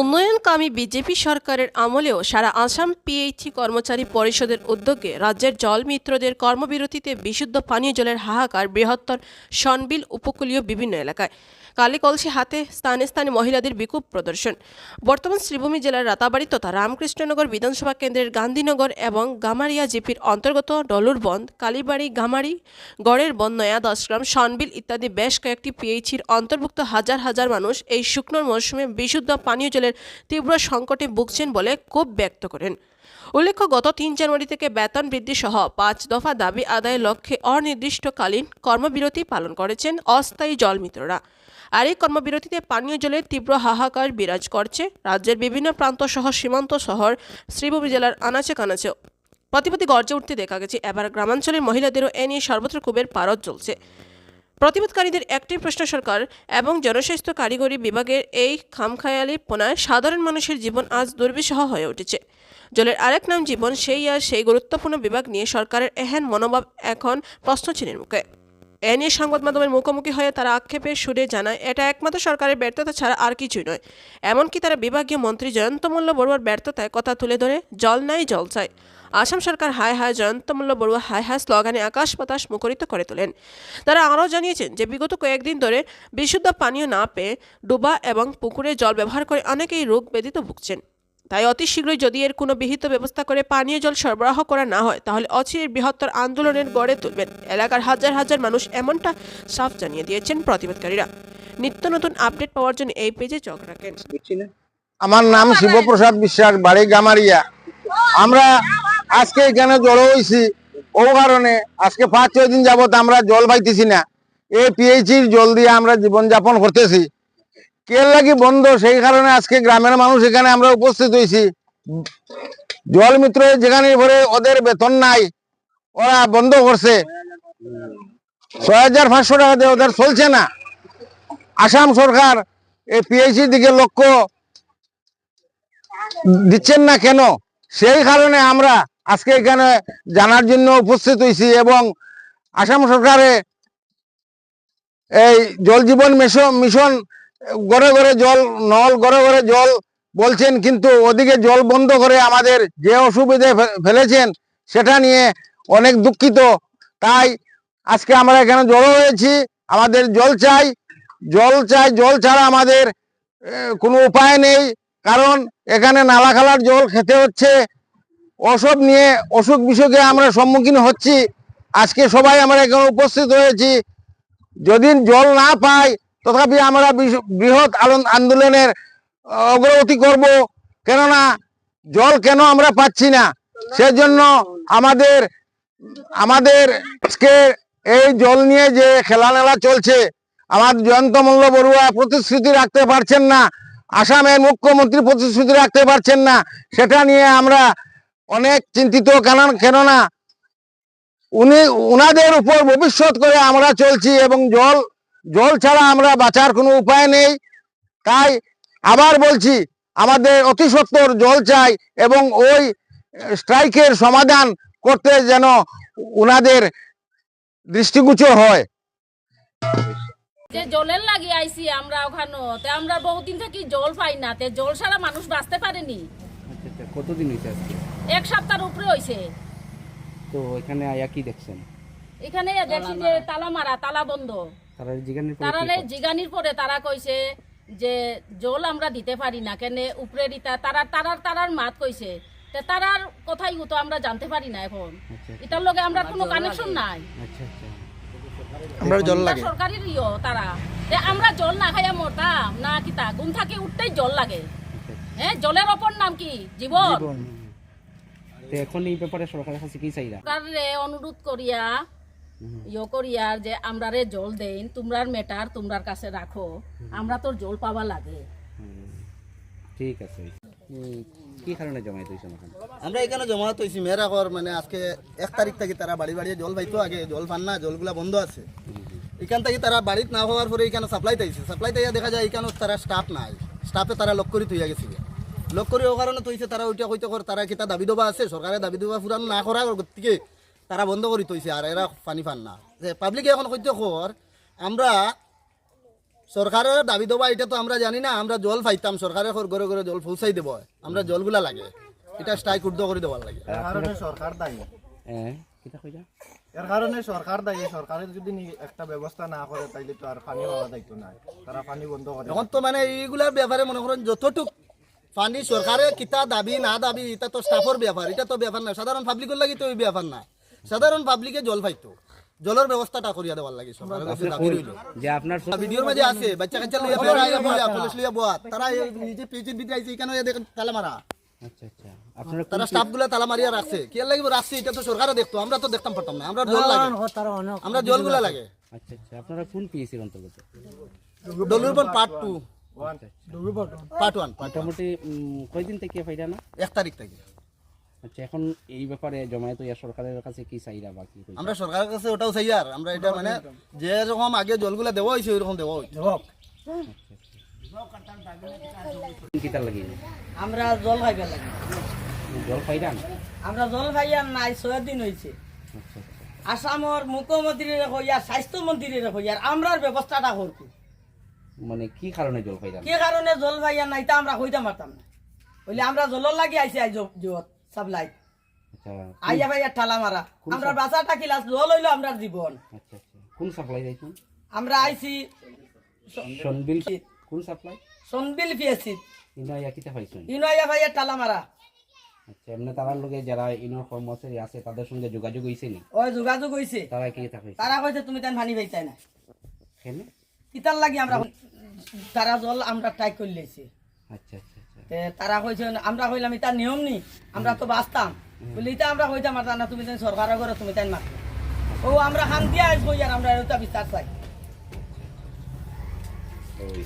উন্নয়নকামী BJP সরকারের আমলেও সারা Assam PHE কর্মচারী পরিষদের উদ্যোগে রাজ্যের জল মিত্রদের কর্মবিরতিতে বিশুদ্ধ পানীয় জলের হাহাকার, বৃহত্তর সনবিল উপকূলীয় বিভিন্ন এলাকায়। কালী কলসি হাতে স্থানে স্থানে মহিলাদের বিক্ষোভ প্রদর্শন। বর্তমান শ্রীভূমি জেলার রাতাবাড়ি তথা রামকৃষ্ণনগর বিধানসভা কেন্দ্রের গান্ধীনগর এবং গামারিয়া জিপির অন্তর্গত ডলুরবন্দ কালীবাড়ি, গামারি, গড়ের বন নয়া দশগ্রাম সনবিল ইত্যাদি বেশ কয়েকটি পিএইচির অন্তর্ভুক্ত হাজার হাজার মানুষ এই শুকনোর মৌসুমে বিশুদ্ধ পানীয় জলের তীব্র সংকটে ভুগছেন বলে ক্ষোভ ব্যক্ত করেন। উল্লেখ্য, গত তিন জানুয়ারি থেকে বেতন বৃদ্ধি সহ পাঁচ দফা দাবি আদায়ের লক্ষ্যে অনির্দিষ্টকালীন কর্মবিরতি পালন করেছেন অস্থায়ী জলমিত্ররা। আর এই কর্মবিরতিতে পানীয় জলের তীব্র হাহাকার বিরাজ করছে রাজ্যের বিভিন্ন প্রান্ত সহ সীমান্ত শহর শ্রীভূমি জেলার আনাচে কানাচে প্রতিপতি গর্জে উঠতে দেখা গেছে, এবার গ্রামাঞ্চলের মহিলাদেরও এ নিয়ে সর্বত্র ক্ষোভের পারদ চলছে। প্রতিবাদকারীদের একটি প্রশ্ন, সরকার এবং জনস্বাস্থ্য কারিগরি বিভাগের এই খামখায়ালি পোনায় সাধারণ মানুষের জীবন আজ দুর্বিষহ হয়ে উঠেছে। জলের আরেক নাম জীবন, সেই আর সেই গুরুত্বপূর্ণ বিভাগ নিয়ে সরকারের এহেন মনোভাব এখন প্রশ্নচিহ্নের মুখে। এ নিয়ে সংবাদ মাধ্যমের মুখোমুখি হয়ে তারা আক্ষেপের সুরে জানায়, এটা একমাত্র সরকারের ব্যর্থতা ছাড়া আর কিছুই নয়। এমনকি তারা বিভাগীয় মন্ত্রী জয়ন্তমল্ল বড়ুয়ার ব্যর্থতায় কথা তুলে ধরে, জল নাই জল চাই। আসাম সরকার হায় হায় জয়ন্তমল্ল বড়ুয়া হায় হায় স্লোগানে আকাশ বাতাস মুখরিত করে তোলেন। তারা আরও জানিয়েছেন যে, বিগত কয়েকদিন ধরে বিশুদ্ধ পানীয় না পেয়ে ডুবা এবং পুকুরে জল ব্যবহার করে অনেকেই রোগ ব্যাধিতে ভুগছেন। তাই অতি শীঘ্রই যদি এর কোনো বিহিত ব্যবস্থা করে পানীয় জল সরবরাহ করা না হয়, তাহলে অচিরের বৃহত্তর আন্দোলনের গড়ে তুলবেন। এলাকার হাজার হাজার মানুষ এমনটা সাফ জানিয়ে দিয়েছেন প্রতিবাদকারীরা। নিত্য নতুন আপডেট পাওয়ার জন্য এই পেজে চোখ রাখেন। আমার নাম শিবপ্রসাদ বিশ্বাস, বাড়ি গামারিয়া। আমরা আজকে এখানে জড়ো হয়েছি ও কারণে আজকে পাঁচ, ছয় দিন যাবত আমরা জল পাইতেছি না। এই পিএইচির জল দিয়ে আমরা জীবন যাপন করতেছি। কের লাগি বন্ধ? সেই কারণে আজকে গ্রামের মানুষ এখানে আমরা উপস্থিত হয়েছি জল মিত্র যেখানে ভরে ওদের বেতন নাই, ওরা বন্ধ করছে। ছয় হাজার পাঁচশো টাকা দিয়ে ওদের চলছে না। আসাম সরকার এই পিএইচির দিকে লক্ষ্য দিচ্ছেন না কেন? সেই কারণে আমরা আজকে এখানে জানার জন্য উপস্থিত হয়েছি এবং আসাম সরকারে এই জল জীবন মিশন ঘরে ঘরে জল, নল ঘরে ঘরে জল বলছেন, কিন্তু ওদিকে জল বন্ধ করে আমাদের যে অসুবিধে ফেলেছেন সেটা নিয়ে অনেক দুঃখিত। তাই আজকে আমরা এখানে জড়ো হয়েছি, আমাদের জল চাই জল চাই, জল ছাড়া আমাদের কোনো উপায় নেই। কারণ এখানে নালা খালার জল খেতে হচ্ছে ওসব নিয়ে অসুখ বিসুখে আমরা সম্মুখীন হচ্ছি। আজকে সবাই আমরা এখানে উপস্থিত হয়েছি। যদি জল না পাই, তথাপি আমরা বৃহৎ আন্দোলনের অগ্রগতি করব। কেননা, জল কেন আমরা পাচ্ছি না? সেজন্য আমাদের আমাদের আজকে এই জল নিয়ে যে খেলানেলা চলছে, আমার জয়ন্ত মল্ল বড়ুয়া প্রতিশ্রুতি রাখতে পারছেন না, আসামের মুখ্যমন্ত্রী প্রতিশ্রুতি রাখতে পারছেন না, সেটা নিয়ে আমরা অনেক চিন্তিত কেন কেননা উনি উনাদের উপর ভবিষ্যৎ করে আমরা চলছি এবং জল জল ছাড়া আমরা বাঁচার কোনো উপায় নেই। তাই আবার বলছি আমাদের অতি সত্বর জল চাই এবং ওই স্ট্রাইকের সমাধান করতে যেন উনাদের দৃষ্টিগোচর হয়। যে জলের লাগি আইছি আমরা ওখানে তে আমরা বহুদিন থেকে জল পাই না তে জল ছাড়া মানুষ বাঁচতে পারেনি। আচ্ছা আচ্ছা কতদিন হয়েছে আজকে? এক সপ্তাহের উপরে হয়েছে তো এখানে আয়া কি দেখছেন? এখানে দেখছি যে তালা মারা তালা বন্ধ। তারা জিগানির পরে তারা কইছে যে জল আমরা দিতে পারি না কেন উপরে দিতা তারা তারার তারার মাত কইছে। তে তারার কথাই তো আমরা জানতে পারি না এখন। আচ্ছা এটার লগে আমরা কোনো কানেকশন নাই। আচ্ছা আচ্ছা। আমরা জল আমরা সরকারি ইয় তারা। তে আমরা জল না খাইয়া মরতাম না কিতা। ঘুম থাকি উঠতেই জল লাগে। আচ্ছা হ্যাঁ জলের অপর নাম কি? জীবন। তো এখন এই ব্যাপারে সরকারের কাছে কি চাইরা সরকারে অনুরোধ করিয়া ইয়ে করিয়া যে আমরা রে জল দেন তোমরার মেটার তোমরার কাছে রাখো আমরা তোর জল পাওয়া লাগে। ঠিক আছে। কি কারণে জমায়েত হয়েছে ওখানে আমরা এখানে জমায়েত হয়েছি মেয়েরা মানে আজকে এক তারিখ থেকে তারা বাড়ি বাড়ি জল পাইতো আগে জল পান না জলগুলা বন্ধ আছে। এখান থেকে তারা বাড়িতে না হওয়ার পরে এখানে সাপ্লাই তাইছে সাপ্লাই তাইয়া দেখা যায় এখানে তারা স্টাফ নাই। স্টাফে তারা লক করে তুইয়া গেছে লক করে ও কারণে তৈছে তারা ওইটা কইতে কর তারা কিতা দাবি দেবা আছে সরকারের দাবি দেবা পুরান না করা গতিকে তারা বন্ধ করে তৈছে আর এরা পানি পান না। যে পাবলিকে এখন কইতে কর আমরা সরকারের দাবি দেওয়া এটা তো আমরা জানি না আমরা জল পাইতাম সরকারের ঘর ঘরে ঘরে জল পৌঁছাই দেব আমরা জলগুলা লাগে এটা স্ট্রাইক উর্ধ করে দেওয়ার লাগে। সরকার দায়ী। হ্যাঁ এর কারণে সরকার দায়ী সরকারের যদি একটা ব্যবস্থা না করে তাইলে তো আর পানি পাওয়া যাইতো না তারা পানি বন্ধ করে এখন তো মানে এইগুলার ব্যাপারে মনে করেন যতটুক পানি সরকারের কিতা দাবি না দাবি এটা তো স্টাফের ব্যাপার এটা তো ব্যাপার না সাধারণ পাবলিকের লাগি তো ব্যাপার না সাধারণ পাবলিকে জল পাইতো। জলের ব্যবস্থাটা করিয়া দেওয়ার লাগে যে আপনার সব- ভিডিওর মাঝে আছে। বাচ্চা কাচ্চা লইয়া বইয়া পুলিশ লইয়া বয়া তারা এই নিজে পিচির ভিতরে আইছে এখানে দেখেন তালা মারা আচ্ছা আচ্ছা। আপনারা তারা স্টাফগুলা তালা মারিয়া রাখছে কি লাগিব রাখছে এটা তো সরকারও দেখতো। আমরা তো দেখতাম পারতাম না আমরা জল লাগে। আমরা জলগুলা লাগে। আচ্ছা আচ্ছা। আপনারা কোন পিএসির অন্তর্গত? ডলুর পর part two part one part মোটামুটি কয়দিন থেকে পাইরা না এক তারিখ থেকে। আচ্ছা এখন এই ব্যাপারে জমায়েত সরকারের কাছে কি চাইরা বা কি আমরা সরকারের কাছে ওটাও চাই আর। আমরা এটা মানে যে রকম আগে জলগুলা দেওয়া হয়েছে ওই রকম দেওয়া হয়েছে কিতার লাগি? আমরা জল খাইবার লাগে। জল পাইরা আমরা জল খাইয়ার নাই ছয় দিন হয়েছে আচ্ছা আচ্ছা। আসামর মুখ্যমন্ত্রীর হইয়ার স্বাস্থ্যমন্ত্রীর হইয়ার আমরার ব্যবস্থাটা করব। মানে কি কারণে জল পাইরা না কি কারণে জল ভাইয়ার নাই তা আমরা হইতে পারতাম না। বলে আমরা জলর লাগি আইছি আই জিওত সাপ্লাই আচ্ছা আইয়া ভাইয়া ঠালা মারা। আমরা বাঁচাটা কিলাস জল হইল আমরা জীবন। আচ্ছা আচ্ছা। কোন সাপ্লাই যাইছেন আমরা আইছি সনবিল কোন সাপ্লাই? সনবিল পিএসি ইনা ইয়া কিতা পাইছেন? ইনাইয়া ভাইয়া ঠালা মারা। আচ্ছা এমনি তারার লগে যারা ইনোর কর্মচারী আছে তাদের সঙ্গে যোগাযোগ হইছে নি? ওই যোগাযোগ হইছে। তারা কি তা কইছে তারা কইছে তুমি তাই ভানি পাইতাই না। কেনে? কিতার লাগি আমরা তারা জল আমরা টাই করে লেছি। আচ্ছা আচ্ছা আচ্ছা। তে তারা কইছে আমরা কইলাম ইতার নিয়ম নি আমরা তো বাঁচতাম। বলি ইতা আমরা কইতাম আর না তুমি তাই সরকার করো তুমি তাই মার ও আমরা শান্তি আসব আর আমরা এটা বিচার চাই। ওই